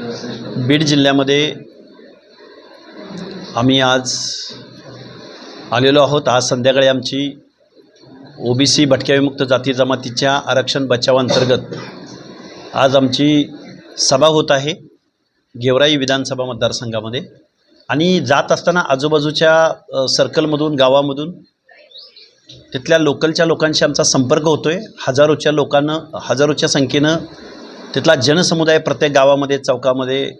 बीड जिल्ह्यामध्ये आम्ही आज आलेलो आहोत. आज संध्याकाळी आमची ओबीसी भटक्या विमुक्त जाती जमातीच्या आरक्षण बचाव अंतर्गत आज आमची सभा होत आहे गेवराई विधानसभा मतदारसंघामध्ये. आणि जात असताना आजूबाजूच्या सर्कलमधून गावामधून तिथल्या लोकलच्या लोकांशी आमचा संपर्क होतो आहे हजारोच्या लोकांना हजारोच्या संख्येनं तिथला जनसमुदाय प्रत्येक गावामध्ये चौकामध्ये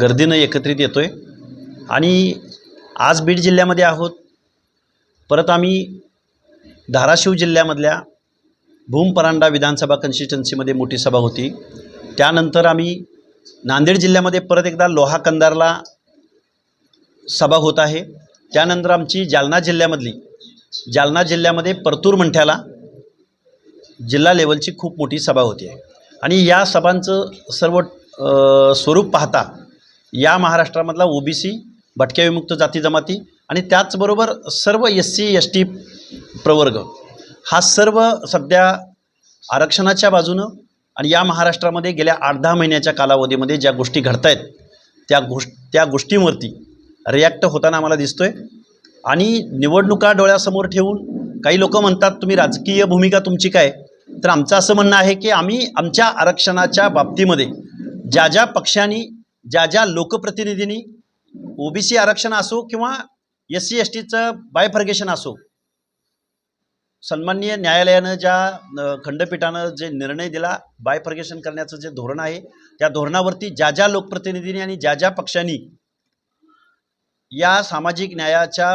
गर्दीनं एकत्रित येतो आहे आणि आज बीड जिल्ह्यामध्ये आहोत. परत आम्ही धाराशिव जिल्ह्यामधल्या भूमपरांडा विधानसभा कन्स्टिट्युन्सीमध्ये मोठी सभा होती. त्यानंतर आम्ही नांदेड जिल्ह्यामध्ये परत एकदा लोहा कंदारला सभा होत आहे. त्यानंतर आमची जालना जिल्ह्यामधली जालना जिल्ह्यामध्ये परतूर मंठ्याला जिल्हा लेवलची खूप मोठी सभा होती आहे आणि या सभांचं सर्व स्वरूप पाहता या महाराष्ट्रामधला ओबीसी भटक्या विमुक्त जाती जमाती आणि त्याचबरोबर सर्व एस सी एस टी प्रवर्ग हा सर्व सध्या आरक्षणाच्या बाजूनं आणि या महाराष्ट्रामध्ये गेल्या आठ दहा महिन्याच्या कालावधीमध्ये ज्या गोष्टी घडत आहेत त्या गोष्ट त्या गोष्टींवरती रिॲक्ट होताना आम्हाला आहे आणि निवडणुका डोळ्यासमोर ठेवून काही लोक म्हणतात तुम्ही राजकीय भूमिका तुमची काय? तर आमचं असं म्हणणं आहे की आम्ही आमच्या आरक्षणाच्या बाबतीमध्ये ज्या ज्या पक्षांनी ज्या ज्या लोकप्रतिनिधींनी ओबीसी आरक्षण असो किंवा एस सी एस टीचं बायफर्गेशन असो सन्माननीय न्यायालयानं ज्या खंडपीठानं जे निर्णय दिला बायफर्गेशन करण्याचं जे धोरण आहे त्या धोरणावरती ज्या ज्या लोकप्रतिनिधींनी आणि ज्या ज्या पक्षांनी या सामाजिक न्यायाच्या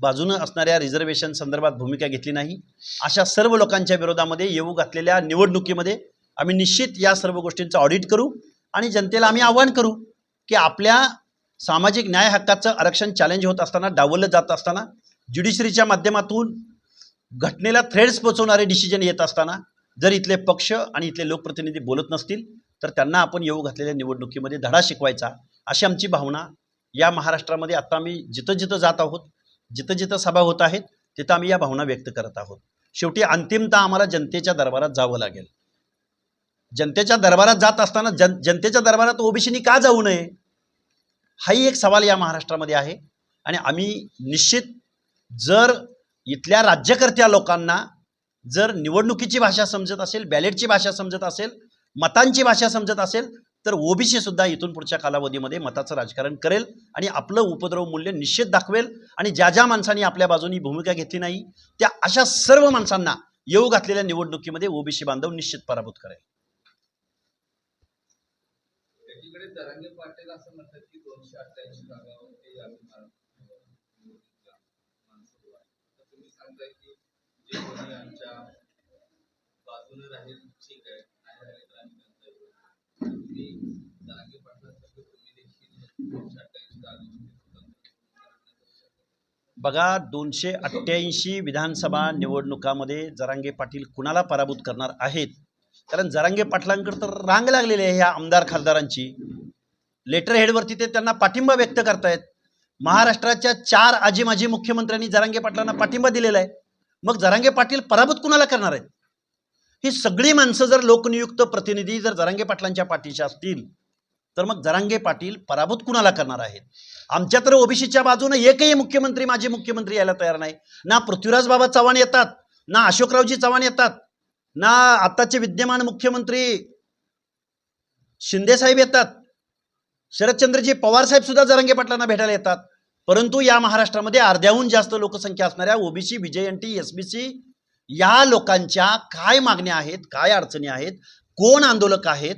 बाजूनं असणाऱ्या रिझर्वेशन संदर्भात भूमिका घेतली नाही. अशा सर्व लोकांच्या विरोधामध्ये येऊ घातलेल्या निवडणुकीमध्ये आम्ही निश्चित या सर्व गोष्टींचं ऑडिट करू आणि जनतेला आम्ही आव्हान करू की आपल्या सामाजिक न्याय हक्काचं आरक्षण चॅलेंज होत असताना डावललं जात असताना ज्युडिशरीच्या माध्यमातून घटनेला थ्रेड्स पोचवणारे डिसिजन येत असताना जर इथले पक्ष आणि इथले लोकप्रतिनिधी बोलत नसतील तर त्यांना आपण येऊ घातलेल्या निवडणुकीमध्ये धडा शिकवायचा अशी आमची भावना या महाराष्ट्रामध्ये आता आम्ही जिथं जिथं जात आहोत. जिथं जिथं सभा होत आहेत तिथं आम्ही या भावना व्यक्त करत आहोत. शेवटी अंतिमतः आम्हाला जनतेच्या दरबारात जावं लागेल. जनतेच्या दरबारात जात असताना जन जनतेच्या दरबारात ओबीसीनी का जाऊ नये? हाही एक सवाल या महाराष्ट्रामध्ये आहे. आणि आम्ही निश्चित जर इथल्या राज्यकर्त्या लोकांना जर निवडणुकीची भाषा समजत असेल बॅलेटची भाषा समजत असेल मतांची भाषा समजत असेल तर ओबीसी सुद्धा इथून पुढच्या कालावधीमध्ये मताचं राजकारण करेल आणि आपलं उपद्रव मूल्य निश्चित दाखवेल आणि ज्या ज्या माणसांनी आपल्या बाजूनी भूमिका घेतली नाही त्या अशा सर्व माणसांना येऊ घातलेल्या निवडणुकीमध्ये ओबीसी बांधव निश्चित पराभूत करेल. की की बाजूने राहील ठीक आहे. बघा दोनशे अठ्ठ्याऐंशी विधानसभा निवडणुकामध्ये जरांगे पाटील कुणाला पराभूत करणार आहेत? कारण जरांगे पाटलांकडे तर रांग लागलेली आहे ह्या आमदार खासदारांची. लेटर हेडवरती ते त्यांना पाठिंबा व्यक्त करतायत. महाराष्ट्राच्या चार आजी माजी मुख्यमंत्र्यांनी जरांगे पाटलांना पाठिंबा दिलेला आहे. मग जरांगे पाटील पराभूत कुणाला करणार आहेत? ही सगळी माणसं जर लोकनियुक्त प्रतिनिधी जर जरांगे पाटलांच्या पाठीशी असतील तर मग जरांगे पाटील पराभूत कुणाला करणार आहेत? आमच्या तर ओबीसीच्या बाजूने एकही मुख्यमंत्री माजी मुख्यमंत्री यायला तयार नाही. ना पृथ्वीराज बाबा चव्हाण येतात ना अशोकरावजी चव्हाण येतात ना आताचे विद्यमान मुख्यमंत्री शिंदे साहेब येतात शरदचंद्रजी पवार साहेब सुद्धा जरांगे पाटलांना भेटायला येतात. परंतु या महाराष्ट्रामध्ये अर्ध्याहून जास्त लोकसंख्या असणाऱ्या ओबीसी बी एसबीसी या लोकांच्या काय मागण्या आहेत काय अडचणी आहेत कोण आंदोलक आहेत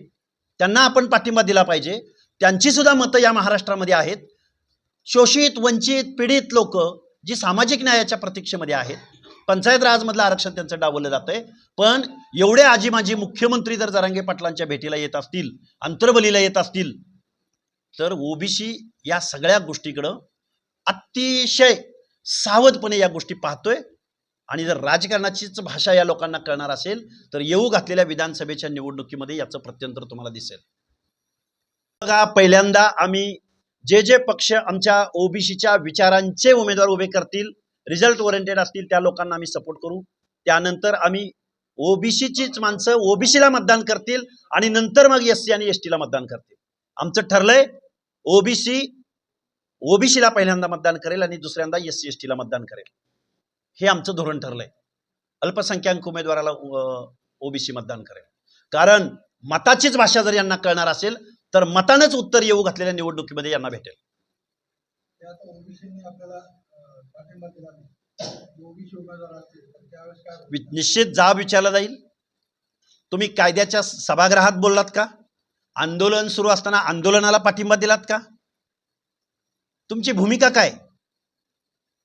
त्यांना आपण पाठिंबा दिला पाहिजे. त्यांची सुद्धा मतं या महाराष्ट्रामध्ये आहेत. शोषित वंचित पीडित लोक जी सामाजिक न्यायाच्या प्रतीक्षेमध्ये आहेत. पंचायत राजमधलं आरक्षण त्यांचं डावलं जातंय. पण एवढे आजी माजी मुख्यमंत्री जर जरांगे पाटलांच्या भेटीला येत असतील अंतर्बलीला येत असतील तर ओबीसी या सगळ्या गोष्टीकडं अतिशय सावधपणे या गोष्टी पाहतोय. आणि जर राजकारणाचीच भाषा या लोकांना कळणार असेल तर येऊ घातलेल्या विधानसभेच्या निवडणुकीमध्ये याचं प्रत्यंतर तुम्हाला दिसेल. बघा पहिल्यांदा आम्ही जे जे पक्ष आमच्या ओबीसीच्या विचारांचे उमेदवार उभे करतील रिझल्ट ओरिएंटेड असतील त्या लोकांना आम्ही सपोर्ट करू. त्यानंतर आम्ही ओबीसीचीच माणसं ओबीसीला मतदान करतील आणि नंतर मग एस सी आणि एस टीला मतदान करतील. आमचं ठरलंय ओबीसी ओबीसीला पहिल्यांदा मतदान करेल आणि दुसऱ्यांदा एस सी एस टीला मतदान करेल. हे आमचं धोरण ठरलंय. अल्पसंख्याक उमेदवाराला ओबीसी मतदान करेल. कारण मताचीच भाषा जर यांना कळणार असेल तर मतानंच उत्तर येऊ घातलेल्या निवडणुकीमध्ये यांना भेटेल. निश्चित जाब विचारला जाईल. तुम्ही कायद्याच्या सभागृहात बोललात का? आंदोलन सुरू असताना आंदोलनाला पाठिंबा दिलात का? तुमची भूमिका काय?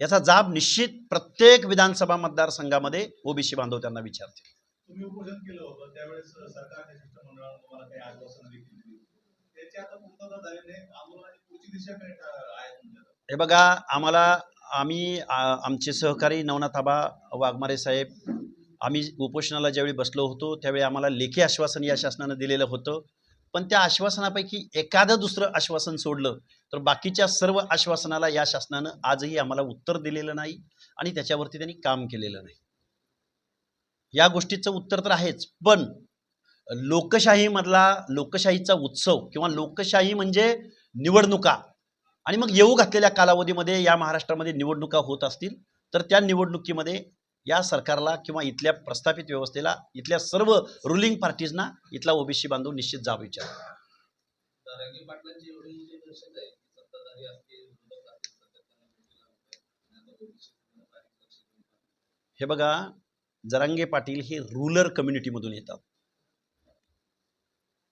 याचा जाब निश्चित प्रत्येक विधानसभा मतदारसंघामध्ये ओबीसी बांधव त्यांना विचारतील. हे बघा आम्हाला आम्ही आमचे सहकारी नवनाथ आबा वाघमारे साहेब आम्ही उपोषणाला ज्यावेळी बसलो होतो त्यावेळी आम्हाला लेखी आश्वासन या शासनानं दिलेलं होतं. पण त्या आश्वासनापैकी एखादं दुसरं आश्वासन सोडलं तर बाकीच्या सर्व आश्वासनाला या शासनानं आजही आम्हाला उत्तर दिलेलं नाही आणि त्याच्यावरती त्यांनी काम केलेलं नाही. या गोष्टीचं उत्तर तर आहेच पण लोकशाहीमधला लोकशाहीचा उत्सव किंवा लोकशाही म्हणजे निवडणुका आणि मग येऊ घातलेल्या कालावधीमध्ये या महाराष्ट्रामध्ये निवडणुका होत असतील तर त्या निवडणुकीमध्ये या सरकारला किंवा इथल्या प्रस्थापित व्यवस्थेला इथल्या सर्व रुलिंग पार्टीजना इथला ओबीसी बांधव निश्चित जाब विचार. हे बघा जरांगे पाटील हे रुरल कम्युनिटीमधून येतात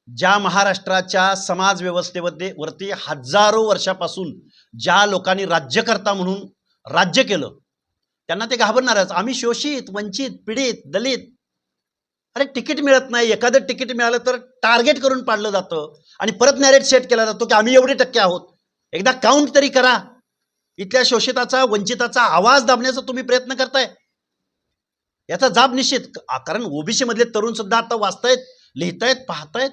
ज्या महाराष्ट्राच्या समाज व्यवस्थेमध्ये वरती हजारो वर्षापासून ज्या लोकांनी राज्यकर्ता म्हणून राज्य केलं त्यांना ते घाबरणारच. आम्ही शोषित वंचित पीडित दलित. अरे तिकीट मिळत नाही. एखादं तिकीट मिळालं तर टार्गेट करून पाडलं जातं. आणि परत नॅरेट सेट केला जातो की आम्ही एवढे टक्के आहोत. एकदा काउंट तरी करा. इथल्या शोषिताचा वंचिताचा आवाज दाबण्याचा तुम्ही प्रयत्न करताय. याचा जाब निश्चित. कारण ओबीसी मधले तरुण सुद्धा आता वाचतायत लिहितायत पाहतायत.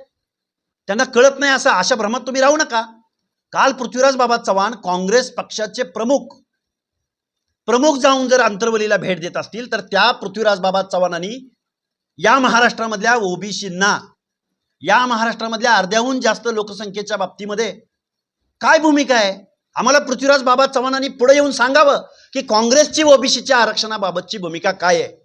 त्यांना कळत नाही असं अशा भ्रमात तुम्ही राहू नका. काल पृथ्वीराज बाबा चव्हाण काँग्रेस पक्षाचे प्रमुख. प्रमुख जाऊन जर अंतर्वलीला भेट देत असतील तर त्या पृथ्वीराज बाबा चव्हाणांनी या महाराष्ट्रामधल्या ओबीसींना या महाराष्ट्रामधल्या अर्ध्याहून जास्त लोकसंख्येच्या बाबतीमध्ये काय भूमिका आहे? आम्हाला पृथ्वीराज बाबा चव्हाणांनी पुढे येऊन सांगावं की काँग्रेसची ओबीसीच्या आरक्षणाबाबतची भूमिका काय आहे?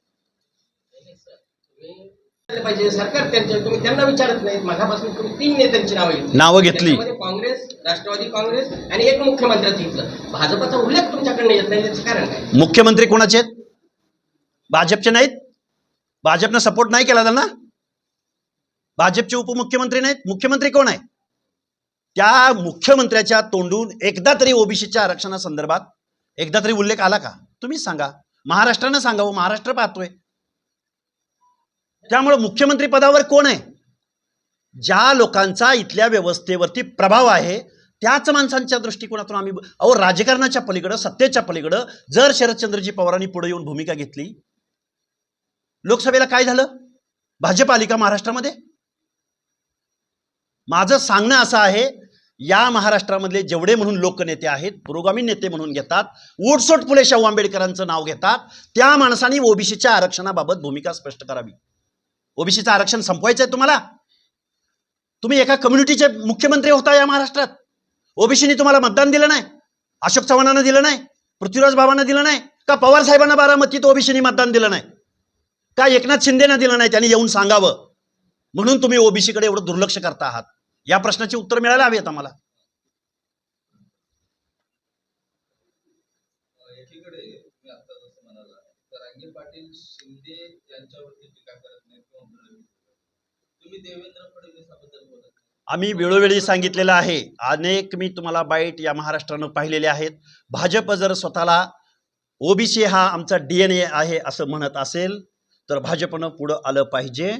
पाहिजे सरकार त्यांच्या तुम्ही त्यांना विचारत नाहीत. मागापासून तुम्ही तीन नेत्यांची नावं घेतली. नावं घेतली. त्याच्यामध्ये काँग्रेस राष्ट्रवादी काँग्रेस आणि एक मुख्यमंत्र्याचं घेतलं भाजपचा उल्लेख तुमच्याकडनं येत नाही त्याचं कारण काय? मुख्यमंत्री कोणाचे आहेत? भाजपचे नाहीत? भाजपनं सपोर्ट नाही केला त्यांना? भाजपचे उपमुख्यमंत्री नाहीत? मुख्यमंत्री कोण आहे? त्या मुख्यमंत्र्याच्या तोंडून एकदा तरी ओबीसीच्या आरक्षणासंदर्भात एकदा तरी उल्लेख आला का? तुम्हीच सांगा. महाराष्ट्रानं सांगावं. महाराष्ट्र पाहतोय. त्यामुळे मुख्यमंत्री पदावर कोण आहे? ज्या लोकांचा इथल्या व्यवस्थेवरती प्रभाव आहे त्याच माणसांच्या दृष्टिकोनातून आम्ही अहो राजकारणाच्या पलीकडं सत्तेच्या पलीकडं जर शरदचंद्रजी पवारांनी पुढे येऊन भूमिका घेतली लोकसभेला काय झालं? भाजप आली का महाराष्ट्रामध्ये? माझं सांगणं असं आहे या महाराष्ट्रामधले जेवढे म्हणून लोकनेते आहेत पुरोगामी नेते म्हणून घेतात ओटसोट फुले शाहू आंबेडकरांचं नाव घेतात त्या माणसांनी ओबीसीच्या आरक्षणाबाबत भूमिका स्पष्ट करावी. ओबीसीचं आरक्षण संपवायचं आहे तुम्हाला? तुम्ही एका कम्युनिटीचे मुख्यमंत्री होता या महाराष्ट्रात. ओबीसीने तुम्हाला मतदान दिलं नाही अशोक चव्हाणांना दिलं नाही पृथ्वीराज बाबांना दिलं नाही का पवार साहेबांना बारामतीत ओबीसीने मतदान दिलं नाही? का एकनाथ शिंदेना दिलं नाही त्यांनी येऊन सांगावं? म्हणून तुम्ही ओबीसीकडे एवढं दुर्लक्ष करता आहात. या प्रश्नाची उत्तर मिळायला हवीत आम्हाला अं, एकीकडे तुम्ही आता जसं म्हणाला दरांगे पाटील शिंदे यांच्यावरती टीका करत नाहीत किंवा फडणवीस तुम्ही देवेंद्र फडणवीसाबद्दल बोलत नाही. आम्ही वेळोवेळी सांगितलेलं आहे अनेक मी तुम्हाला बाईट या महाराष्ट्रानं पाहिलेले आहेत. भाजप जर स्वतःला ओबीसी हा आमचा डी एन ए आहे असं म्हणत असेल तर भाजपनं पुढं आलं पाहिजे.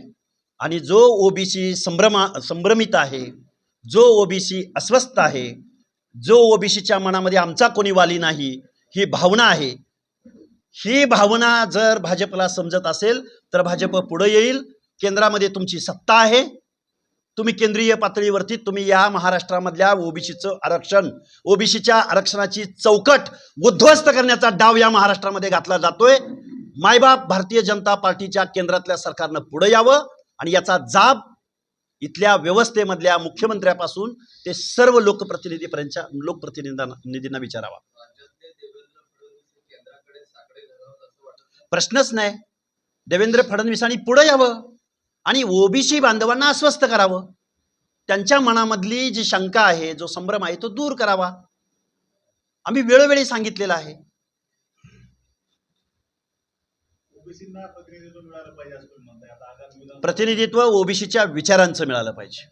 आणि जो ओबीसी संभ्रमा संभ्रमित आहे जो ओबीसी अस्वस्थ आहे जो ओबीसीच्या मनामध्ये आमचा कोणी वाली नाही ही भावना आहे. ही भावना जर भाजपला समजत असेल तर भाजप पुढे येईल. केंद्रामध्ये तुमची सत्ता आहे. तुम्ही केंद्रीय पातळीवरती तुम्ही या महाराष्ट्रामधल्या ओबीसीचं आरक्षण ओबीसीच्या आरक्षणाची चौकट उद्ध्वस्त करण्याचा डाव या महाराष्ट्रामध्ये घातला जातोय. मायबाप भारतीय जनता पार्टीच्या केंद्रातल्या सरकारनं पुढे यावं आणि याचा जाब इथल्या व्यवस्थेमधल्या मुख्यमंत्र्यापासून ते सर्व लोकप्रतिनिधीपर्यंतच्या लोकप्रतिनिधींना निधींना विचारावा. प्रश्नच नाही. देवेंद्र फडणवीसांनी पुढं यावं. आणि ओबीसी बांधवांना अस्वस्थ करावं. त्यांच्या मनामधली जी शंका आहे जो संभ्रम आहे तो दूर करावा. आम्ही वेळोवेळी सांगितलेलं आहे. प्रतिनिधित्व ओबीसीच्या विचारांचं मिळालं पाहिजे.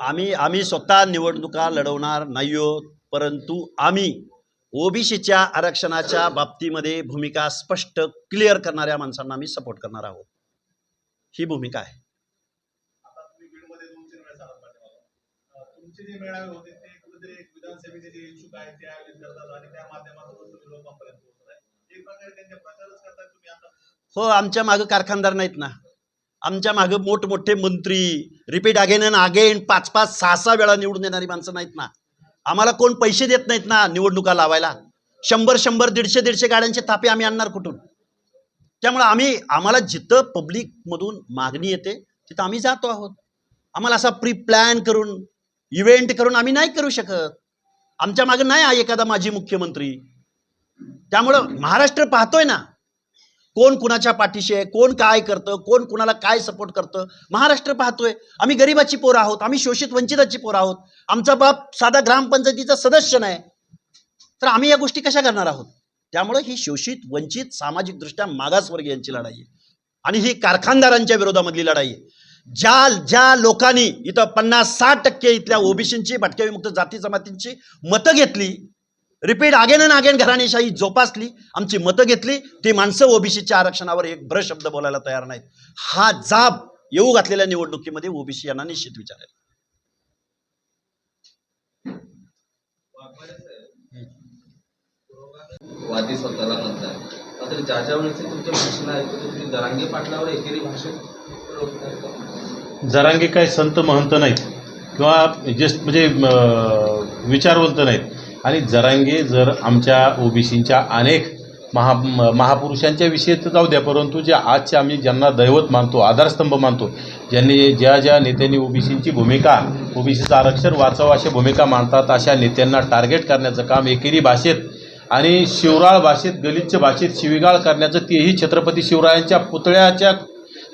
आम्ही आम्ही स्वतः निवडणुका लढवणार नाही परंतु आम्ही ओबीसीच्या आरक्षणाच्या बाबतीमध्ये भूमिका स्पष्ट क्लिअर करणाऱ्या माणसांना आम्ही सपोर्ट करणार आहोत. ही भूमिका आहे. हो आमच्या मागं कारखानदार नाहीत ना. आमच्या मागं मोठमोठे मंत्री रिपीट अगेन अँड अगेन पाच पाच सहा सहा वेळा निवडून येणारी माणसं नाहीत ना. आम्हाला कोण पैसे देत नाहीत ना निवडणुका लावायला? शंभर शंभर दीडशे दीडशे गाड्यांचे थापे आम्ही आणणार कुठून? त्यामुळे आम्ही आम्हाला जिथं पब्लिकमधून मागणी येते तिथं आम्ही जातो आहोत. आम्हाला असा प्री प्लॅन करून इव्हेंट करून आम्ही नाही करू शकत. आमच्या मागे नाही आहे एखादा माजी मुख्यमंत्री. त्यामुळं महाराष्ट्र पाहतोय ना कोण कुणाच्या पाठीशी आहे कोण काय करतं कोण कुणाला काय सपोर्ट करतं? महाराष्ट्र पाहतोय. आम्ही गरिबाची पोरं आहोत आम्ही शोषित वंचिताची पोरं आहोत. आमचा बाप साधा ग्रामपंचायतीचा सदस्य नाही. तर आम्ही या गोष्टी कशा करणार आहोत? त्यामुळे ही शोषित वंचित सामाजिकदृष्ट्या मागासवर्गीयांची लढाई आहे. आणि ही कारखानदारांच्या विरोधामधली लढाई आहे. ज्या ज्या लोकांनी इथं पन्नास साठ टक्के इथल्या ओबीसींची भटक्या विमुक्त जाती जमातींची मतं घेतली रिपीट आगेन आणि आगेन घराणेशाही जोपासली आमची मतं घेतली. ती माणसं ओबीसीच्या आरक्षणावर एक भ्र शब्द बोलायला तयार नाहीत. हा जाब येऊ घातलेल्या निवडणुकीमध्ये ओबीसी यांना निश्चित विचारेल. वादी स्वतःला मात्र ज्या ज्या वेळेस भाषण ऐकतो तुम्ही दरांगे पाटलावर एकेरी भाषण? जरांगे संत महंत नाहीत. किंवा जस्ट म्हणजे विचारवंत नाहीत. आणि जरांगे जर आमच्या ओबीसींच्या अनेक महा महापुरुषांच्या विषयी तर जाऊ द्या परंतु जे आजचे आम्ही ज्यांना दैवत मानतो आधारस्तंभ मानतो ज्यांनी ज्या ज्या नेत्यांनी ओबीसींची भूमिका ओबीसीचं आरक्षण वाचावं अशी भूमिका मांडतात अशा नेत्यांना टार्गेट करण्याचं काम एकेरी भाषेत आणि शिवराळ भाषेत गलिच्छ भाषेत शिवीगाळ करण्याचं तेही छत्रपती शिवरायांच्या पुतळ्याच्या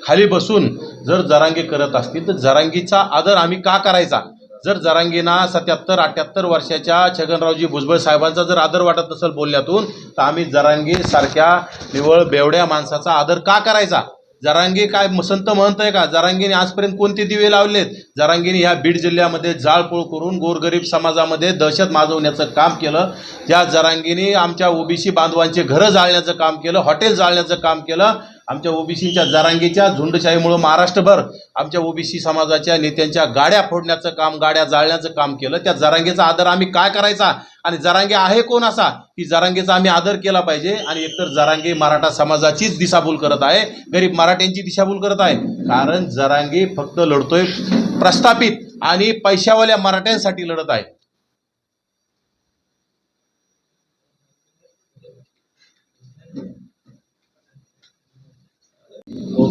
खाली बसून जर जरांगे करत असतील तर जरांगीचा आदर आम्ही का करायचा? जर जरांगीना सत्याहत्तर अठ्याहत्तर वर्षाच्या छगनरावजी भुजबळ साहेबांचा जर आदर वाटत नसेल बोलल्यातून तर आम्ही जरांगी सारख्या निवळ बेवड्या माणसाचा आदर का करायचा? जरांगी काय संत म्हणत आहे का? जरांगीने आजपर्यंत कोणते दिवे लावलेत? जरांगीने ह्या बीड जिल्ह्यामध्ये जाळपोळ करून गोरगरीब समाजामध्ये दहशत माजवण्याचं काम केलं. त्या जरांगीने आमच्या ओबीसी बांधवांचे घरं जाळण्याचं काम केलं हॉटेल जाळण्याचं काम केलं आमच्या ओबीसीच्या जरांगीच्या झुंडशाहीमुळं महाराष्ट्रभर आमच्या ओबीसी समाजाच्या नेत्यांच्या गाड्या फोडण्याचं काम गाड्या जाळण्याचं काम केलं. त्या जरांगेचा आदर आम्ही काय करायचा? आणि जरांगे आहे कोण असा? की जरांगेचा आम्ही आदर केला पाहिजे. आणि एकतर जरांगे मराठा समाजाचीच दिशाभूल करत आहे गरीब मराठ्यांची दिशाभूल करत आहे. कारण जरांगे फक्त लढतोय प्रस्थापित आणि पैशावाल्या मराठ्यांसाठी लढत आहे.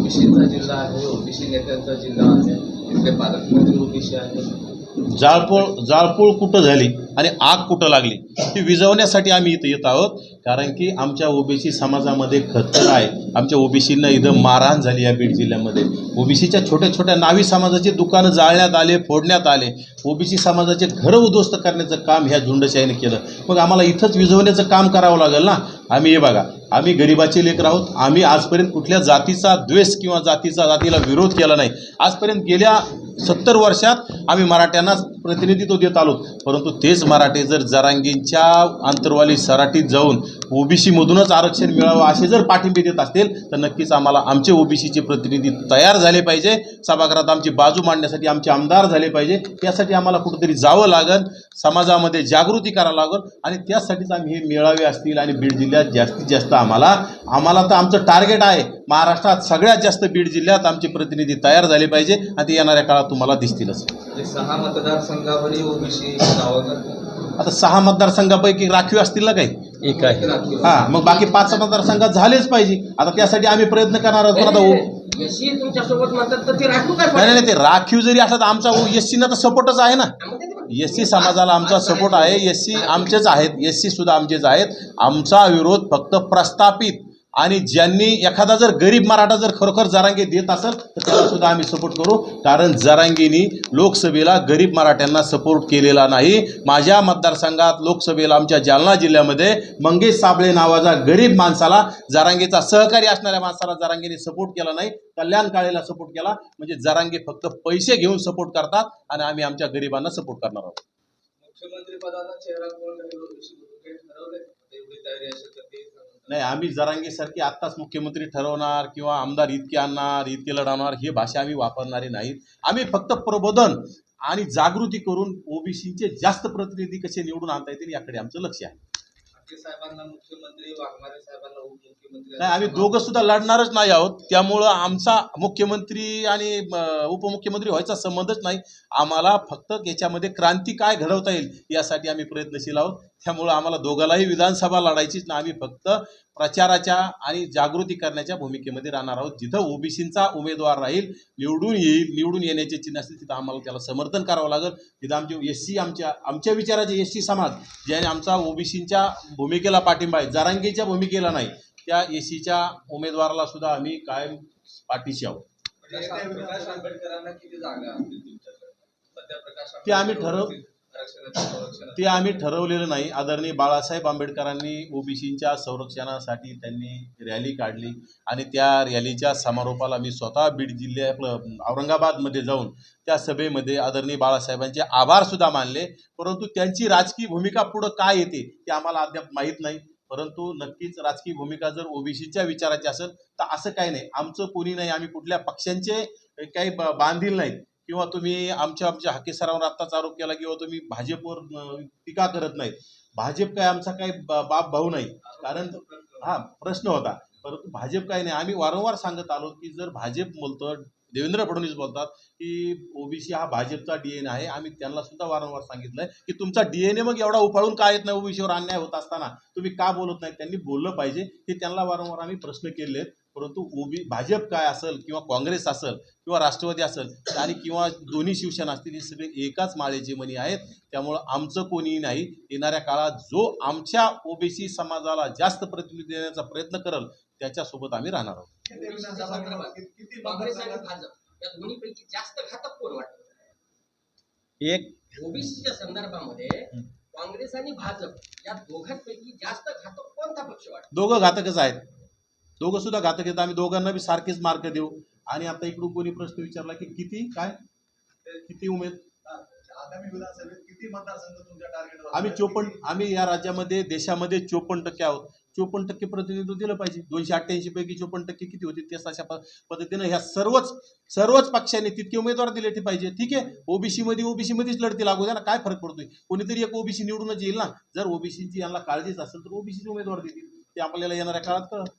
ओबीसीचा जिल्हा आहे. ओबीसी नेत्यांचा जिल्हा आहे. इथले पालकमंत्री ओबीसी आहेत. जाळपोळ जाळपोळ कुठं झाली? आणि आग कुठं लागली ती विझवण्यासाठी आम्ही इथं येत आहोत. कारण की आमच्या ओबीसी समाजामध्ये खतखत आहे. आमच्या ओबीसींना इथं मारहाण झाली या बीड जिल्ह्यामध्ये. ओबीसीच्या छोट्या छोट्या नावी समाजाची दुकानं जाळण्यात आले फोडण्यात आले. ओबीसी समाजाचे घरं उद्ध्वस्त करण्याचं काम ह्या झुंडशाहीने केलं. मग आम्हाला इथंच विझवण्याचं काम करावं लागेल ना? आम्ही हे बघा आम्ही गरिबाचे लेकर आहोत. आम्ही आजपर्यंत कुठल्या जातीचा द्वेष किंवा जातीचा जातीला विरोध केला नाही. आजपर्यंत गेल्या सत्तर वर्षात आम्ही मराठ्यांना प्रतिनिधित्व देत आलो परंतु तेच मराठे जर जरांगींच्या आंतरवाली सराटीत जाऊन ओबीसीमधूनच आरक्षण मिळावं असे जर पाठिंबे देत असतील तर नक्कीच आम्हाला आमचे ओबीसीचे प्रतिनिधी तयार झाले पाहिजे. सभागृहात आमची बाजू मांडण्यासाठी आमचे आमदार झाले पाहिजे. त्यासाठी आम्हाला कुठेतरी जावं लागेल समाजामध्ये जागृती करावं लागेल आणि त्यासाठीच आम्ही हे मेळावे असतील आणि बीड जिल्ह्यात जास्तीत जास्त आम्हाला आम्हाला तर आमचं टार्गेट आहे. महाराष्ट्रात सगळ्यात जास्त बीड जिल्ह्यात आमचे प्रतिनिधी तयार झाले पाहिजे. आणि ते येणाऱ्या काळात तुम्हाला दिसतीलच. म्हणजे सहा ओबीसी करतात. आता सहा मतदारसंघापैकी राखीव असतील ना काही? एक आहे. हा मग बाकी पाच मतदारसंघात झालेच पाहिजे. आता त्यासाठी आम्ही प्रयत्न करणार आहोत. पण आता नाही नाही ते राखीव जरी असला तर आमचा एस सीना तर सपोर्टच आहे ना. एस सी समाजाला आमचा सपोर्ट आहे. एस सी आमचेच आहेत. एस सी सुद्धा आमचेच आहेत. आमचा विरोध फक्त प्रस्थापित आणि ज्यांनी एखादा जर गरीब मराठा जर खरोखर जरांगे देत असेल तर त्याला सुद्धा आम्ही सपोर्ट करू. कारण जरांगेनी लोकसभेला गरीब मराठ्यांना सपोर्ट केलेला नाही. माझ्या मतदारसंघात लोकसभेला आमच्या जालना जिल्ह्यामध्ये मंगेश साबळे नावाचा गरीब माणसाला जरांगेचा सहकारी असणाऱ्या माणसाला जरांगेने सपोर्ट केला नाही. कल्याण काळेला सपोर्ट केला. म्हणजे जरांगे फक्त पैसे घेऊन सपोर्ट करतात आणि आम्ही आमच्या गरिबांना सपोर्ट करणार आहोत. मुख्यमंत्री पदाचा चेहरा कोण नाही आम्ही जरांगेसारखी आत्ताच मुख्यमंत्री ठरवणार किंवा आमदार इतके आणणार इतके लढवणार ही भाषा आम्ही वापरणारी नाहीत. आम्ही फक्त प्रबोधन आणि जागृती करून ओबीसीचे जास्त प्रतिनिधी कसे निवडून आणता येतील याकडे आमचं लक्ष आहे. नाही आम्ही दोघं सुद्धा लढणारच नाही आहोत. त्यामुळं आमचा मुख्यमंत्री आणि उपमुख्यमंत्री व्हायचा संबंधच नाही. आम्हाला फक्त याच्यामध्ये क्रांती काय घडवता येईल यासाठी आम्ही प्रयत्नशील आहोत. त्यामुळं आम्हाला दोघालाही विधानसभा लढायचीच ना आम्ही फक्त प्रचाराच्या आणि जागृती करण्याच्या भूमिकेमध्ये राहणार आहोत. जिथं ओबीसींचा उमेदवार राहील निवडून येईल निवडून येण्याचे चिन्ह असतील तिथं आम्हाला त्याला समर्थन करावं लागेल. तिथं आमचे एस सी आमच्या आमच्या विचाराचे एस सी समाज ज्याने आमचा ओबीसींच्या भूमिकेला पाठिंबा आहे. जरांगीच्या भूमिकेला नाही त्या एस सीच्या उमेदवाराला सुद्धा आम्ही कायम पाठीशी आहोत. ते आम्ही ठरव- ते आम्ही ठरवलेलं नाही. आदरणीय बाळासाहेब आंबेडकरांनी ओबीसींच्या संरक्षणासाठी त्यांनी रॅली काढली आणि त्या रॅलीच्या समारोपाला मी स्वतः बीड जिल्ह्या आपलं औरंगाबादमध्ये जाऊन त्या सभेमध्ये आदरणीय बाळासाहेबांचे आभार सुद्धा मानले. परंतु त्यांची राजकीय भूमिका पुढं काय येते ते आम्हाला अद्याप माहीत नाही. परंतु नक्कीच राजकीय भूमिका जर ओबीसीच्या विचाराची असेल तर असं काही नाही. आमचं कोणी नाही. आम्ही कुठल्या पक्षांचे काही ब- बांधील नाहीत. किंवा तुम्ही आमच्या आमच्या हाके सरावर आत्ताच आरोप केला किंवा तुम्ही भाजपवर टीका करत नाहीत. भाजप काय आमचा काही बाप भाऊ नाही. कारण हा प्रश्न होता. परंतु भाजप काय नाही. आम्ही वारंवार सांगत आलो की जर भाजप बोलतं देवेंद्र फडणवीस बोलतात की ओबीसी हा भाजपचा डीएनए आहे. आम्ही त्यांना सुद्धा वारंवार सांगितलंय की तुमचा डीएनए मग एवढा उफाळून का येत नाही? ओबीसीवर अन्याय होत असताना. तुम्ही का बोलत नाही? त्यांनी बोललं पाहिजे हे त्यांना वारंवार आम्ही प्रश्न केले आहेत परंतु ओबी भाजप काय असेल किंवा काँग्रेस असेल किंवा राष्ट्रवादी असेल आणि किंवा दोन्ही शिवसेना असतील हे सगळे एकाच माळेचे मणी आहेत. त्यामुळं आमचं कोणीही नाही. येणाऱ्या काळात जो आमच्या ओबीसी समाजाला जास्त प्रतिनिधी देण्याचा प्रयत्न करेल त्याच्यासोबत आम्ही राहणार आहोत. एक ओबीसीच्या संदर्भामध्ये काँग्रेस आणि भाजप या दोघांपैकी जास्त घातक कोणता पक्ष वाटतो? दोघं घातकच आहेत. दोघं सुद्धा घातक येतात आम्ही दोघांना बी सारखेच मार्क देऊ. आणि आता इकडून कोणी प्रश्न विचारला की किती काय? किती उमेद? आम्ही चोपन्न आम्ही या राज्यामध्ये देशामध्ये चोपन्न टक्के आहोत. चोपन्न टक्के प्रतिनिधित्व दिलं पाहिजे. दोनशे अठ्ठ्याऐंशी पैकी चोपन्न टक्के किती होते तेच अशा पद्धतीनं ह्या सर्वच सर्वच पक्षांनी तितके उमेदवार दिले ते पाहिजे. ठीक आहे? ओबीसी मध्ये ओबीसी मध्येच लढती लागू द्या ना काय फरक पडतोय? कोणीतरी एक ओबीसी निवडूनच येईल ना? जर ओबीसीची यांना काळजीच असेल तर ओबीसीचे उमेदवार देतील. ते आपल्याला येणाऱ्या काळात कळत